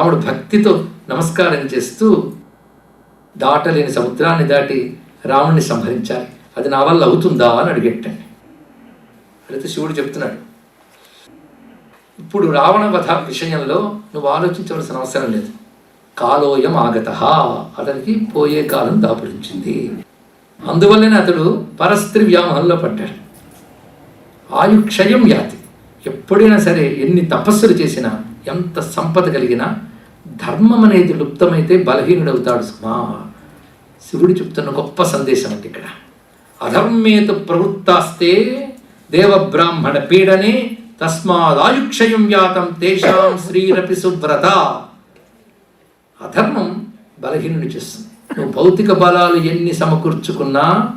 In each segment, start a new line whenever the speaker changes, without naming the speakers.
రాముడు భక్తితో నమస్కారం చేస్తూ దాటలేని సముద్రాన్ని దాటి రాముడిని సంహరించాలి. అది నా వల్ల అవుతుందా అని అడిగెట్టండి అడిగితే శివుడు చెప్తున్నాడు. ఇప్పుడు రావణ వధ విషయంలో నువ్వు ఆలోచించవలసిన అవసరం లేదు. కాలోయం ఆగత. అతనికి పోయే కాలం దాపురించింది అందువల్లనే అతడు పరస్త్రీ వ్యామోహంలో పడ్డాడు. ఆయుక్షయం యాతి. ఎప్పుడైనా సరే ఎన్ని తపస్సులు చేసినా ఎంత సంపద కలిగినా ధర్మం అనేది లుప్తమైతే బలహీనుడవుతాడు సుమా. శివుడు చెప్తున్న గొప్ప సందేశం అంటే ఇక్కడ. అధర్మేతు ప్రవృత్తాస్తే దేవబ్రాహ్మణ పీడనే తస్మాదాయుక్షయం యాతం తేషాం శ్రీరపి సువ్రత. అధర్మం బలహీనుని చేస్తుంది. నువ్వు భౌతిక బలాలు ఎన్ని సమకూర్చుకున్నా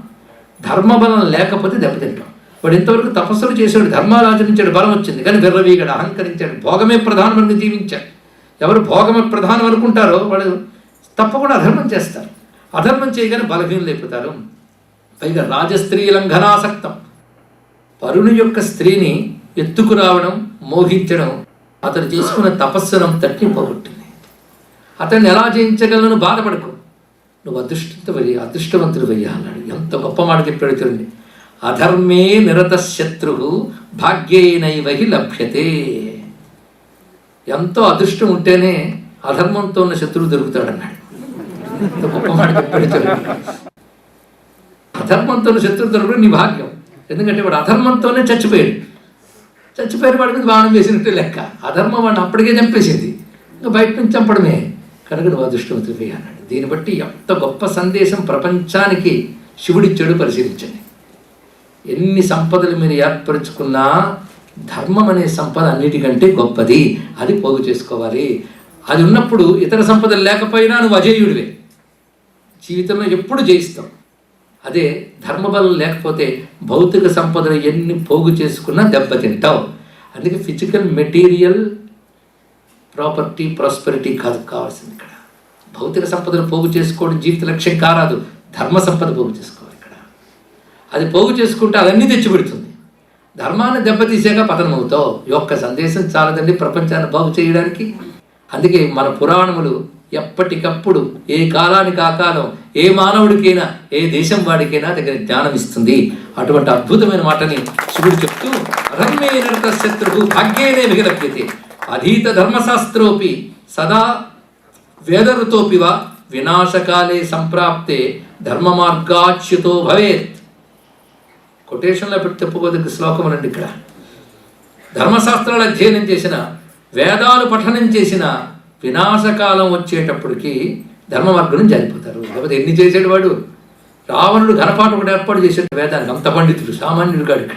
ధర్మబలం లేకపోతే దెబ్బతింటాం వాడు ఇంతవరకు తపస్సులు చేసాడు ధర్మాలు ఆచరించాడు బలం వచ్చింది. కానీ విర్రవీగాడు అహంకరించాడు భోగమే ప్రధానమని జీవించాడు. ఎవరు భోగమే ప్రధానం అనుకుంటారో వాళ్ళు తప్పకుండా అధర్మం చేస్తారు. అధర్మం చేయగానే బలహీనులు అయిపోతారు. పైగా రాజస్త్రీ లంఘనాసక్తం. పరుని యొక్క స్త్రీని ఎత్తుకురావడం మోహించడం అతను చేసుకున్న తపస్సును తట్టి పోగొట్టింది. అతన్ని ఎలా జయించగలను బాధపడకు. నువ్వు అదృష్టవంతువయ్యా అదృష్టవంతుడు అన్నాడు. ఎంత గొప్ప మాట చెప్పాడు చూడండి. అధర్మే నిరత శత్రు భాగ్యేనైవహి లభ్యతే. ఎంతో అదృష్టం ఉంటేనే అధర్మంతో ఉన్న శత్రువు దొరుకుతాడన్నాడు. ఎంత గొప్ప మాట చెప్పాడు అధర్మంతో ఉన్న శత్రువు దొరకడం నీ భాగ్యం. ఎందుకంటే వాడు అధర్మంతోనే చచ్చిపోయాడు. చచ్చిపోయిన వాడి మీద బాణం వేసినట్టే లెక్క. అధర్మం వాడిని అప్పటికే చంపేసింది. ఇంకా బయట నుంచి చంపడమే. కనుక నువ్వు అదృష్టవంతుడివి అన్నాడు. దీన్ని బట్టి ఎంత గొప్ప సందేశం ప్రపంచానికి శివుడిచ్చాడు పరిశీలించండి. ఎన్ని సంపదలు మీరు ఏర్పరచుకున్నా ధర్మం అనే సంపద అన్నిటికంటే గొప్పది. అది పోగు చేసుకోవాలి. అది ఉన్నప్పుడు ఇతర సంపదలు లేకపోయినా నువ్వు అజేయుడివే. జీవితంలో ఎప్పుడు జయిస్తావు. అదే ధర్మబలం లేకపోతే భౌతిక సంపదలు ఎన్ని పోగు చేసుకున్నా దెబ్బతింటావు. అందుకే ఫిజికల్ మెటీరియల్ ప్రాపర్టీ ప్రాస్పెరిటీ కాదు కావాల్సింది ఇక్కడ. భౌతిక సంపదను పోగు చేసుకోవడం జీవిత లక్ష్యం కారాదు. ధర్మ సంపద పోగు చేసుకోవాలి ఇక్కడ. అది పోగు చేసుకుంటే అవన్నీ తెచ్చిపెడుతుంది. ధర్మాన్ని దెబ్బతీసాక పతనమవుతావు. యొక్క సందేశం చాలదండి ప్రపంచాన్ని బాగు చేయడానికి. అందుకే మన పురాణములు ఎప్పటికప్పుడు ఏ కాలానికి ఆ కాలం ఏ మానవుడికైనా ఏ దేశం వాడికైనా దగ్గర జ్ఞానం ఇస్తుంది. అటువంటి అద్భుతమైన మాటని శివుడు చెప్తూ అధర్మే శత్రువు భాగ్యేనే విగలభ్యతే అధీత ధర్మశాస్త్రోపి సదా వేదరుతోపివ. వినాశకాలే సంప్రాప్తే. ధర్మ మార్గాచ్యుతో భవేత్. కొటేషన్లో పెట్టి తప్పుకోదగ్గ శ్లోకం అండి ఇక్కడ. ధర్మశాస్త్రాలు అధ్యయనం చేసిన వేదాలు పఠనం చేసిన వినాశకాలం వచ్చేటప్పటికి ధర్మ మార్గం జారిపోతారు. లేకపోతే ఎన్ని చేసాడు వాడు? రావణుడు ఘనపాఠం ఒకటి ఏర్పాటు చేశాడు వేదానికి. అంత పండితుడు సామాన్యుడు కాడు ఇక్కడ.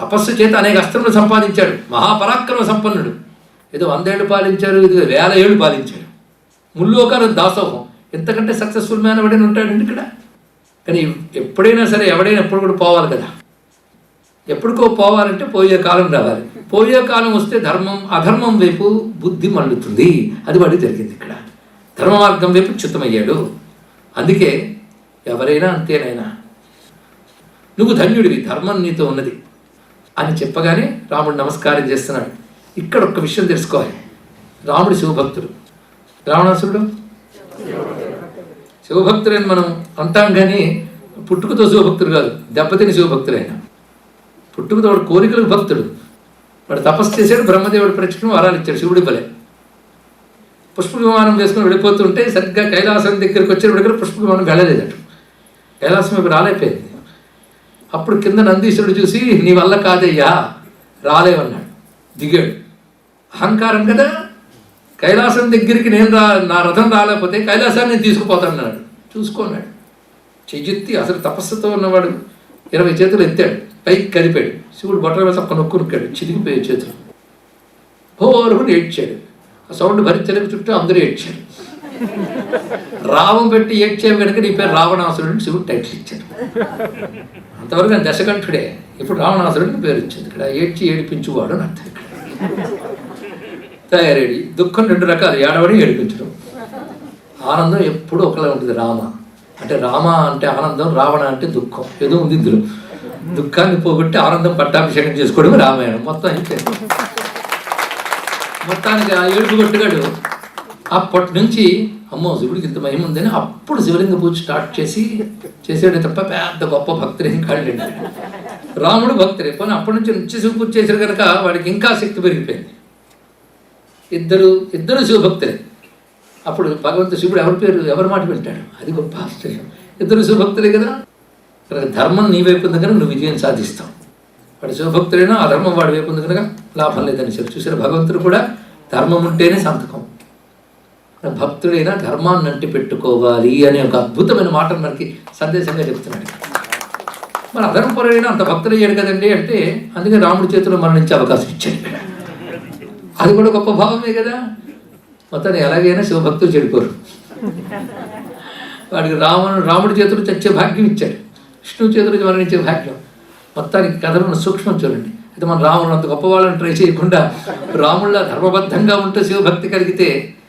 తపస్సు చేత అనేక అస్త్రములు సంపాదించాడు మహాపరాక్రమ సంపన్నుడు. ఏదో వందేళ్ళు పాలించారు ఇది వేల ఏళ్ళు పాలించాడు. ముల్లోకాలు దాసోహం. ఎంతకంటే సక్సెస్ఫుల్ మ్యాన్ ఎవడైనా ఉంటాడండి ఇక్కడ. కానీ ఎప్పుడైనా సరే ఎవడైనా ఎప్పుడు కూడా పోవాలి కదా. ఎప్పటికో పోవాలంటే పోయే కాలం రావాలి. పోయే కాలం వస్తే ధర్మం అధర్మం వైపు బుద్ధి మళ్ళుతుంది. అది వాడికి జరిగింది ఇక్కడ. ధర్మ మార్గం వైపు చిత్తమయ్యాడు అందుకే ఎవరైనా అంతేనైనా నువ్వు ధన్యుడివి ధర్మం నీతో ఉన్నది అని చెప్పగానే రాముడు నమస్కారం చేస్తున్నాడు. ఇక్కడ ఒక్క విషయం తెలుసుకోవాలి. రాముడు శివభక్తుడు. రావణాసురుడు? శివభక్తుడని మనం? అంటాం కానీ పుట్టుకతో శివభక్తుడు కాదు దెబ్బతిని శివభక్తుడైన పుట్టుకతో వాడు కోరికలకు భక్తుడు. వాడు తపస్సు చేశాడు బ్రహ్మదేవుడు ప్రత్యక్షం వరాలు ఇచ్చాడు శివుడి బలే పుష్ప విమానం వేసుకుని వెళ్ళిపోతుంటే సరిగ్గా కైలాసం దగ్గరికి వచ్చిన దగ్గర పుష్ప విమానం వెళ్ళలేదట. కైలాసం ఇప్పుడు రాలేకపోయింది. అప్పుడు కింద నందీశ్వరుడు చూసి నీ వల్ల కాదయ్యా రాలేవన్నాడు దిగాడు. అహంకారం కదా. కైలాసం దగ్గరికి నేను రా నా రథం రాలేకపోతే కైలాసాన్ని నేను చూసుకున్నాడు చెయ్యెత్తి అసలు తపస్సుతో ఉన్నవాడు ఇరవై చేతులు ఎత్తాడు పైకి కదిపాడు. శివుడు బొట్టల మీద ఒక్క నొక్కు నొక్కాడు చిరిగిపోయే చేతులు. భోరుని ఏడ్చాడు. ఆ సౌండ్ భరించలేక చుట్టూ అందరూ ఏడ్చారు. రావం పెట్టి ఏడ్చే కనుక నీ పేరు రావణాసురుడు శివుడు టైటిల్ ఇచ్చాడు. అంతవరకు ఆయన దశకంఠుడే. ఇప్పుడు రావణాసురుడిని పేరు ఇచ్చింది ఇక్కడ ఏడ్చి ఏడిపించువాడు అని అర్థం ఇక్కడ. తయారేడి దుఃఖం రెండు రకాలు. ఏడవడం ఏడిపించడం. ఆనందం ఎప్పుడూ ఒకలా ఉంటుంది. రామ అంటే రామ అంటే ఆనందం రావణ అంటే దుఃఖం. ఏదో ఉంది ఇందులో. దుఃఖాన్ని పోగొట్టి ఆనందం పట్టాభిషేకం చేసుకోవడం రామాయణం. మొత్తం అయితే. మొత్తానికి ఆ ఏడుపు కొట్టుగాడు. అప్పటి నుంచి అమ్మో శివుడికి ఇంత మహిమ ఉందని అప్పుడు శివలింగ పూజ స్టార్ట్ చేసి చేసాడే తప్ప పెద్ద గొప్ప భక్తులు ఏం కాళ్ళు రాముడు భక్తులే పోనీ అప్పటి నుంచి నిత్య శివ పూజ చేశారు కనుక వాడికి ఇంకా శక్తి పెరిగిపోయింది. ఇద్దరు ఇద్దరు శివభక్తులే. అప్పుడు భగవంతు శివుడు ఎవరి పేరు ఎవరి మాట వింటాడు అది గొప్ప ఆశ్చర్యం. ఇద్దరు శివభక్తులే కదా? ధర్మం నీ వైపు ఉంది కనుక నువ్వు విజయం సాధిస్తావు. వాడు శివభక్తులైనా ఆ ధర్మం వాడి వైపు ఉంది కనుక లాభం లేదని చెప్పి చూసారు భగవంతుడు కూడా ధర్మం ఉంటేనే సంతకం. భక్తుడైనా ధర్మాన్ని అంటి పెట్టుకోవాలి అనే ఒక అద్భుతమైన మాటను మనకి సందేశంగా చెప్తున్నాడు. మరి అధర్మపరుడైనా అంత భక్తుడయ్యాడు కదండి అంటే అందుకే రాముడి చేతిలో మరణించే అవకాశం ఇచ్చాడు. అది కూడా గొప్ప భావమే కదా? మొత్తాన్ని ఎలాగైనా శివభక్తులు చెడిపోరు. వాడికి రాముడు రాముడి చేతులు చచ్చే భాగ్యం ఇచ్చాడు. విష్ణువు చేతులు మరణించే భాగ్యం. మొత్తానికి కథలను సూక్ష్మం చూడండి. అయితే మన రాముడు అంత గొప్పవాళ్ళని ట్రై చేయకుండా రాముళ్ళ ధర్మబద్ధంగా ఉంటే శివభక్తి కలిగితే